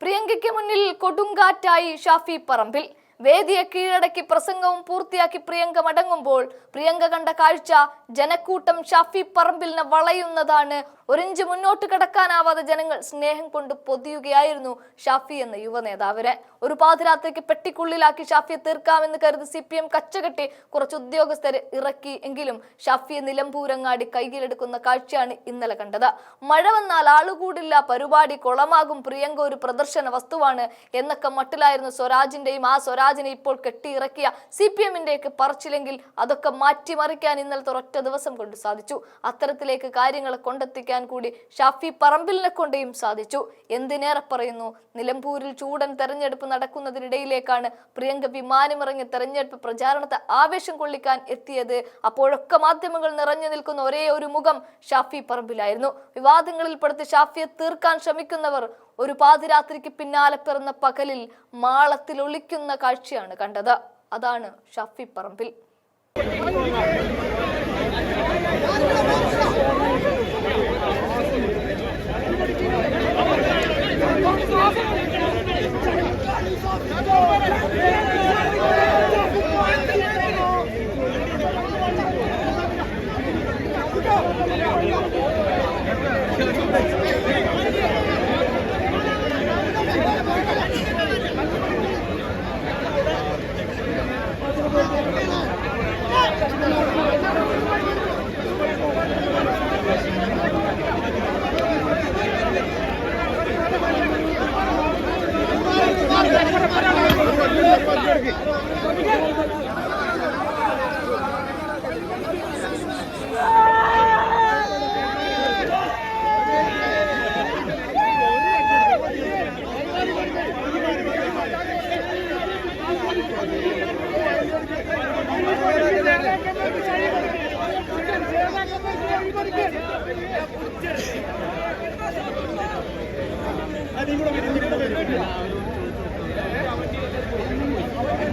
പ്രിയങ്കയ്ക്ക് മുന്നിൽ കൊടുങ്കാറ്റായി ഷാഫി പറമ്പിൽ. വേദിയെ കീഴടക്കി പ്രസംഗവും പൂർത്തിയാക്കി പ്രിയങ്ക മടങ്ങുമ്പോൾ പ്രിയങ്ക കണ്ട കാഴ്ച ജനക്കൂട്ടം ഷാഫി പറമ്പിലിനെ വളയുന്നതാണ്. ഒരിഞ്ച് മുന്നോട്ട് കടക്കാനാവാതെ ജനങ്ങൾ സ്നേഹം കൊണ്ട് പൊതിയുകയായിരുന്നു ഷാഫി എന്ന യുവ നേതാവിനെ. ഒരു പാതിരാത്രിക്ക് പെട്ടിക്കുള്ളിലാക്കി ഷാഫിയെ തീർക്കാമെന്ന് കരുതി സി പി എം കച്ചകെട്ടി കുറച്ച് ഉദ്യോഗസ്ഥരെ ഇറക്കി എങ്കിലും ഷാഫിയെ നിലമ്പൂരങ്ങാടി കൈയിലെടുക്കുന്ന കാഴ്ചയാണ് ഇന്നലെ കണ്ടത്. മഴ വന്നാൽ ആളുകൂടില്ല പരിപാടി കുളമാകും പ്രിയങ്ക ഒരു പ്രദർശന വസ്തുവാണ് എന്നൊക്കെ മട്ടിലായിരുന്നു സ്വരാജിന്റെയും ആ സ്വരാജിനെ ഇപ്പോൾ കെട്ടിയിറക്കിയ സി പി എമ്മിന്റെയൊക്കെ പറച്ചില്ലെങ്കിൽ അതൊക്കെ മാറ്റിമറിക്കാൻ ഇന്നലത്തെ ഒരൊറ്റ ദിവസം കൊണ്ട് സാധിച്ചു. അത്തരത്തിലേക്ക് കാര്യങ്ങൾ കൊണ്ടെത്തിക്കാൻ കൂടി ഷാഫി പറമ്പിലിനെ കൊണ്ടേയും സാധിച്ചു. എന്തിനേറെ പറയുന്നു? നിലമ്പൂരിൽ ചൂടൻ തെരഞ്ഞെടുപ്പ് നടക്കുന്നതിനിടയിലേക്കാണ് പ്രിയങ്ക വിമാനമിറങ്ങി തെരഞ്ഞെടുപ്പ് പ്രചാരണത്തെ ആവേശം കൊള്ളിക്കാൻ എത്തിയത്. അപ്പോഴൊക്കെ മാധ്യമങ്ങൾ നിറഞ്ഞു നിൽക്കുന്ന ഒരേ ഒരു മുഖം ഷാഫി പറമ്പിലായിരുന്നു. വിവാദങ്ങളിൽ പെടുത്തി ഷാഫിയെ തീർക്കാൻ ശ്രമിക്കുന്നവർ ഒരു പാതിരാത്രിക്ക് പിന്നാലെ പിറന്ന പകലിൽ മാളത്തിൽ ഒളിക്കുന്ന കാഴ്ചയാണ് കണ്ടത്. അതാണ് ഷഫി പറമ്പിൽ. అది కూడా